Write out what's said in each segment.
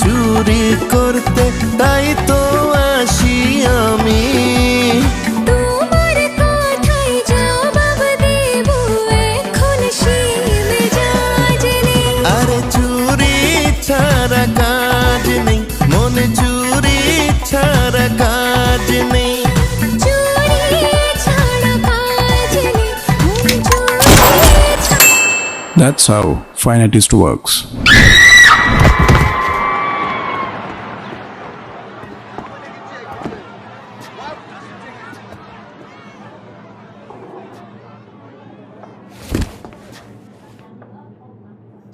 চুরি করতে তাই তো আসি আমি। আরে চুরি ছাড়া কাজ নেই মন চুরি ছাড়া কাজ নেই। That's how Fine Artist works.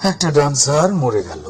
একটা ডান্সার মরে গেল।